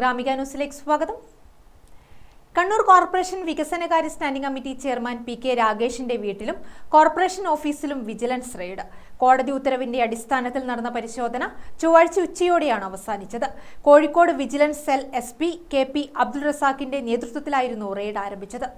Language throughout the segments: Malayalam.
ഗ്രാമിക ന്യൂസിലേക്ക് സ്വാഗതം. കണ്ണൂർ കോർപ്പറേഷൻ വികസനകാര്യ standing committee chairman P K രാഗേഷിന്റെ വീട്ടിലും കോർപ്പറേഷൻ ഓഫീസിലും വിജിലൻസ് റെയ്ഡ്. കോടതി ഉത്തരവിന്റെ അടിസ്ഥാനത്തിൽ നടന്ന പരിശോധന ചൊവ്വാഴ്ച ഉച്ചയോടെയാണ് അവസാനിച്ചത്. Kozhikode vigilance cell S P K P Abdul റസാഖിന്റെ നേതൃത്വത്തിലായിരുന്നു റെയ്ഡ് ആരംഭിച്ചത്.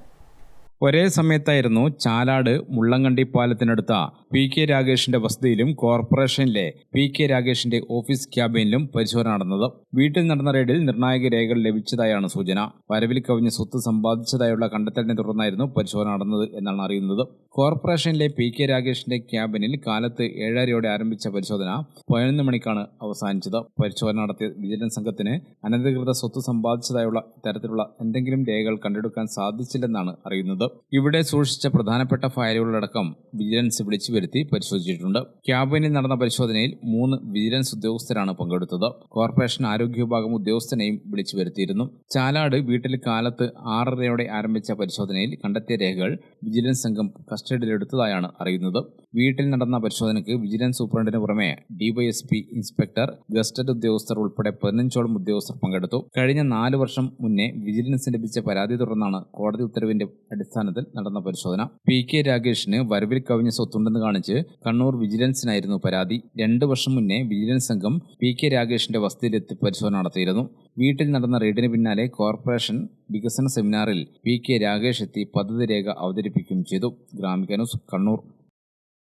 ഒരേ സമയത്തായിരുന്നു ചാലാട് മുള്ളങ്കണ്ടി പാലത്തിനടുത്ത പി കെ രാഗേഷിന്റെ വസതിയിലും കോർപ്പറേഷനിലെ പി കെ രാഗേഷിന്റെ ഓഫീസ് ക്യാബിനിലും പരിശോധന നടന്നത്. വീട്ടിൽ നടന്ന റെയ്ഡിൽ നിർണായക രേഖകൾ ലഭിച്ചതായാണ് സൂചന. വരവിൽ കവിഞ്ഞ സ്വത്ത് സമ്പാദിച്ചതായുള്ള കണ്ടെത്തലിനെ തുടർന്നായിരുന്നു പരിശോധന നടന്നത് എന്നാണ് അറിയുന്നത്. കോർപ്പറേഷനിലെ പി കെ രാഗേഷിന്റെ ക്യാബിനിൽ കാലത്ത് ഏഴരയോടെ ആരംഭിച്ച പരിശോധന പതിനൊന്ന് മണിക്കാണ് അവസാനിച്ചത്. പരിശോധന നടത്തിയ വിജിലൻസ് സംഘത്തിന് അനധികൃത സ്വത്ത് സമ്പാദിച്ചതായുള്ള തരത്തിലുള്ള എന്തെങ്കിലും രേഖകൾ കണ്ടെടുക്കാൻ സാധിച്ചില്ലെന്നാണ് അറിയുന്നത്. ഇവിടെ സൂക്ഷിച്ച പ്രധാനപ്പെട്ട ഫയലുകളടക്കം വിജിലൻസ് വിളിച്ചു വരുത്തി പരിശോധിച്ചിട്ടുണ്ട്. ക്യാബിനിൽ നടന്ന പരിശോധനയിൽ മൂന്ന് വിജിലൻസ് ഉദ്യോഗസ്ഥരാണ് പങ്കെടുത്തത്. കോർപ്പറേഷൻ ആരോഗ്യ വിഭാഗം ഉദ്യോഗസ്ഥനെയും വിളിച്ചു വരുത്തിയിരുന്നു ചാലാട് വീട്ടിൽ കാലത്ത് ആറരയോടെ ആരംഭിച്ച പരിശോധനയിൽ കണ്ടെത്തിയ രേഖകൾ വിജിലൻസ് സംഘം കസ്റ്റഡിയിലെടുത്തതായാണ് അറിയുന്നത്. വീട്ടിൽ നടന്ന പരിശോധനയ്ക്ക് വിജിലൻസ് സൂപ്രണ്ടിന് പുറമെ ഡിവൈഎസ്പി ഇൻസ്പെക്ടർ ഗസ്റ്റഡ് ഉദ്യോഗസ്ഥർ ഉൾപ്പെടെ പതിനഞ്ചോളം ഉദ്യോഗസ്ഥർ പങ്കെടുത്തു. കഴിഞ്ഞ നാല് വർഷം മുന്നേ വിജിലൻസ് ലഭിച്ച പരാതി തുടർന്നാണ് കോടതി ഉത്തരവിന്റെ അടിസ്ഥാനത്തിൽ നടന്ന പരിശോധന. പി കെ രാഗേഷിന് വരവിൽ കവിഞ്ഞ സ്വത്തുണ്ടെന്ന് കാണിച്ച് കണ്ണൂർ വിജിലൻസിനായിരുന്നു പരാതി. രണ്ടു വർഷം മുന്നേ വിജിലൻസ് സംഘം പി കെ രാഗേഷിന്റെ വസതിയിലെത്തി പരിശോധന നടത്തിയിരുന്നു. വീട്ടിൽ നടന്ന റെയ്ഡിന് പിന്നാലെ കോർപ്പറേഷൻ വികസന സെമിനാറിൽ പി കെ രാഗേഷ് എത്തി പദ്ധതി രേഖ അവതരിപ്പിക്കുകയും ചെയ്തു. ഗ്രാമിക ന്യൂസ് കണ്ണൂർ.